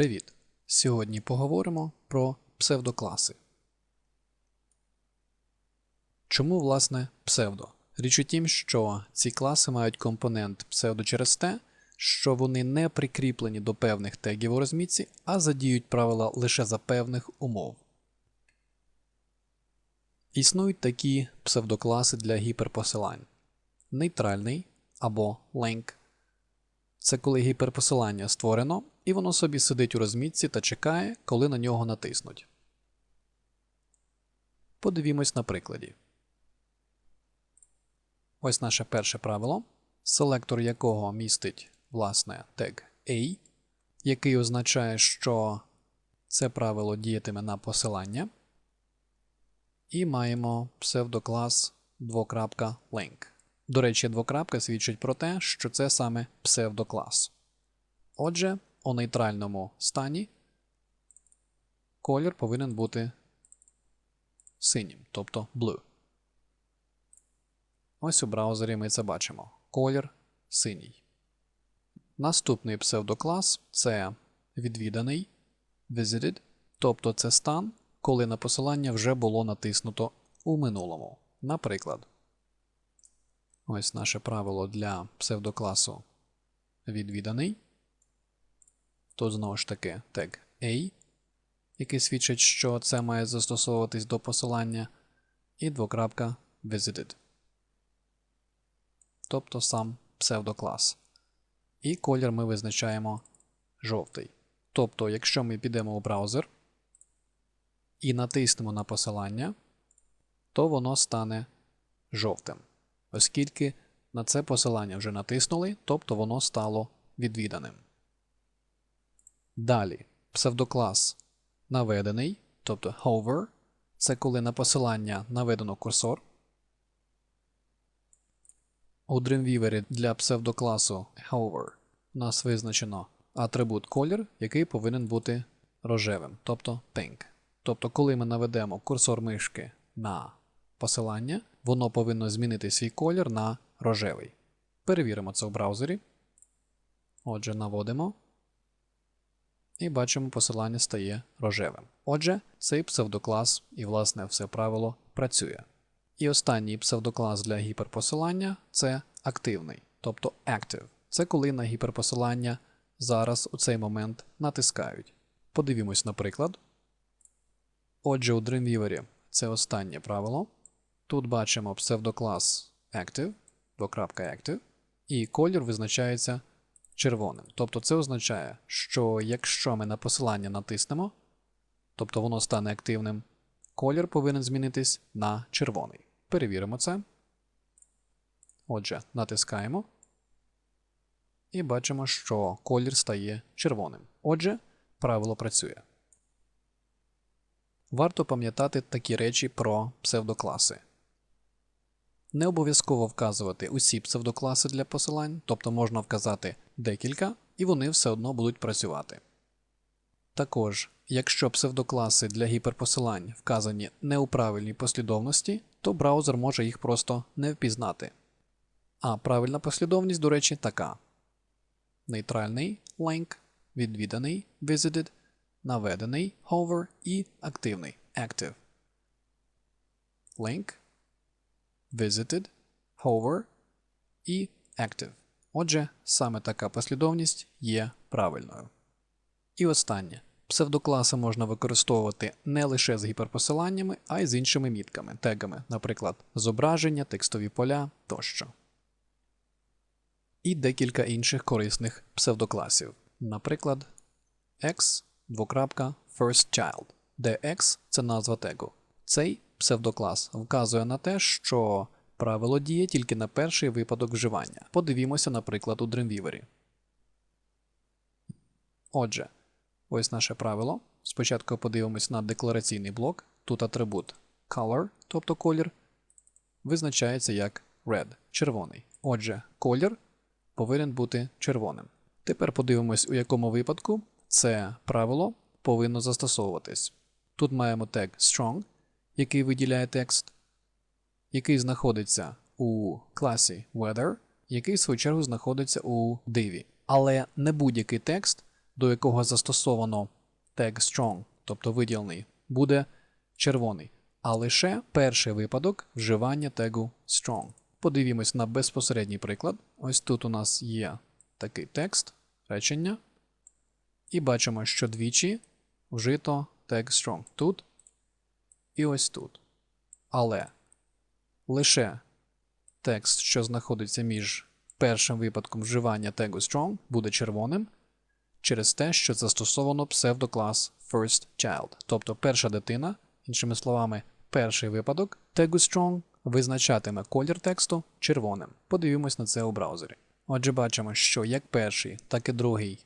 Привіт! Сьогодні поговоримо про псевдокласи. Чому, власне, псевдо? Річ у тім, що ці класи мають компонент псевдо через те, що вони не прикріплені до певних тегів у розмітці, а задіють правила лише за певних умов. Існують такі псевдокласи для гіперпосилань. Нейтральний або link це коли гіперпосилання створено, і воно собі сидить у розмітці та чекає, коли на нього натиснуть. Подивімось на прикладі. Ось наше перше правило, селектор якого містить власне тег A, який означає, що це правило діятиме на посилання. І маємо псевдоклас двокрапка link. До речі, двокрапка свідчить про те, що це саме псевдоклас. Отже, у нейтральному стані колір повинен бути синім, тобто blue. Ось у браузері ми це бачимо. Колір синій. Наступний псевдоклас це відвіданий visited, тобто це стан, коли на посилання вже було натиснуто у минулому. Наприклад, ось наше правило для псевдокласу відвіданий. Тут знову ж таки тег A, який свідчить, що це має застосовуватись до посилання, і двокрапка visited. Тобто сам псевдоклас. І колір ми визначаємо жовтий. Тобто, якщо ми підемо у браузер і натиснемо на посилання, то воно стане жовтим. Оскільки на це посилання вже натиснули, тобто воно стало відвіданим. Далі псевдоклас наведений, тобто hover, це коли на посилання наведено курсор. У Dreamweaver для псевдокласу hover у нас визначено атрибут колір, який повинен бути рожевим, тобто pink. Тобто, коли ми наведемо курсор мишки на посилання, воно повинно змінити свій колір на рожевий. Перевіримо це в браузері. Отже, наводимо. І бачимо, посилання стає рожевим. Отже, цей псевдоклас і, власне, все правило працює. І останній псевдоклас для гіперпосилання це активний, тобто active. Це коли на гіперпосилання зараз у цей момент натискають. Подивімось, наприклад. Отже, у Dreamweaver це останнє правило. Тут бачимо псевдоклас active, двокрапка active, і колір визначається червоним. Тобто це означає, що якщо ми на посилання натиснемо, тобто воно стане активним, колір повинен змінитись на червоний. Перевіримо це. Отже, натискаємо. І бачимо, що колір стає червоним. Отже, правило працює. Варто пам'ятати такі речі про псевдокласи. Не обов'язково вказувати усі псевдокласи для посилань, тобто можна вказати декілька, і вони все одно будуть працювати. Також, якщо псевдокласи для гіперпосилань вказані не у правильній послідовності, то браузер може їх просто не впізнати. А правильна послідовність, до речі, така: нейтральний link, відвіданий visited, наведений hover і активний active. Link, visited, hover і active. Отже, саме така послідовність є правильною. І останнє. Псевдокласи можна використовувати не лише з гіперпосиланнями, а й з іншими мітками, тегами, наприклад, зображення, текстові поля тощо. І декілька інших корисних псевдокласів. Наприклад, X, двокрапка, first child, де X це назва тегу. Цей псевдоклас вказує на те, що правило діє тільки на перший випадок вживання. Подивімося, наприклад, у Dreamweaver. Отже, ось наше правило. Спочатку подивимось на деклараційний блок. Тут атрибут color, тобто колір, визначається як red червоний. Отже, колір повинен бути червоним. Тепер подивимось, у якому випадку це правило повинно застосовуватись. Тут маємо тег strong, який виділяє текст, який знаходиться у класі weather, який в свою чергу знаходиться у диві. Але не будь-який текст до якого застосовано тег strong, тобто виділений, буде червоний, а лише перший випадок вживання тегу strong. Подивімось на безпосередній приклад. Ось тут у нас є такий текст, речення, і бачимо, що двічі вжито тег strong тут і ось тут. Але лише текст, що знаходиться між першим випадком вживання тегу strong, буде червоним через те, що застосовано псевдоклас first child, тобто перша дитина, іншими словами, перший випадок тегу strong визначатиме колір тексту червоним. Подивимось на це у браузері. Отже, бачимо, що як перший, так і другий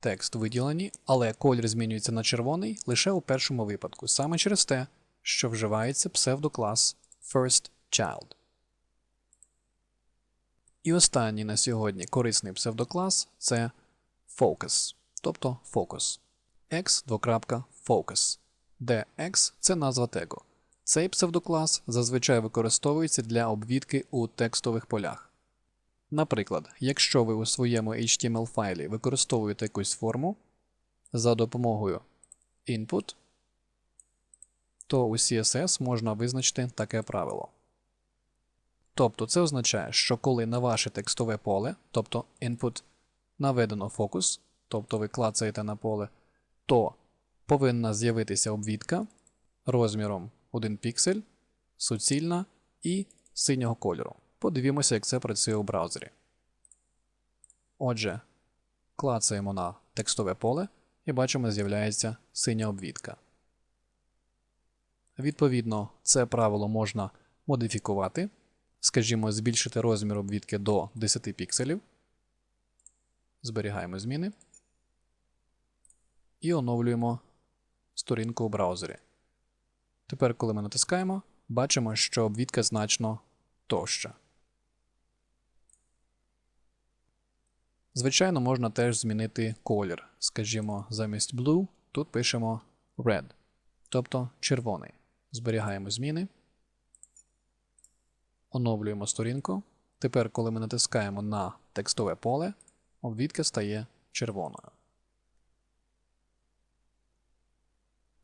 текст виділені, але колір змінюється на червоний лише у першому випадку, саме через те, що вживається псевдоклас first child. І останній на сьогодні корисний псевдоклас це focus, тобто focus. X двокрапка де X це назва тегу. Цей псевдоклас зазвичай використовується для обвідки у текстових полях. Наприклад, якщо ви у своєму HTML файлі використовуєте якусь форму за допомогою input, то у CSS можна визначити таке правило. Тобто це означає, що коли на ваше текстове поле, тобто input, наведено фокус, тобто ви клацаєте на поле, то повинна з'явитися обвідка розміром 1 піксель, суцільна і синього кольору. Подивімося, як це працює у браузері. Отже, клацаємо на текстове поле і бачимо, з'являється синя обвідка. Відповідно, це правило можна модифікувати, скажімо, збільшити розмір обвідки до 10 пікселів. Зберігаємо зміни і оновлюємо сторінку у браузері. Тепер, коли ми натискаємо, бачимо, що обвідка значно товща. Звичайно, можна теж змінити колір. Скажімо, замість blue тут пишемо red, тобто червоний. Зберігаємо зміни. Оновлюємо сторінку. Тепер, коли ми натискаємо на текстове поле, обвідка стає червоною.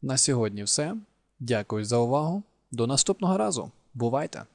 На сьогодні все. Дякую за увагу. До наступного разу. Бувайте!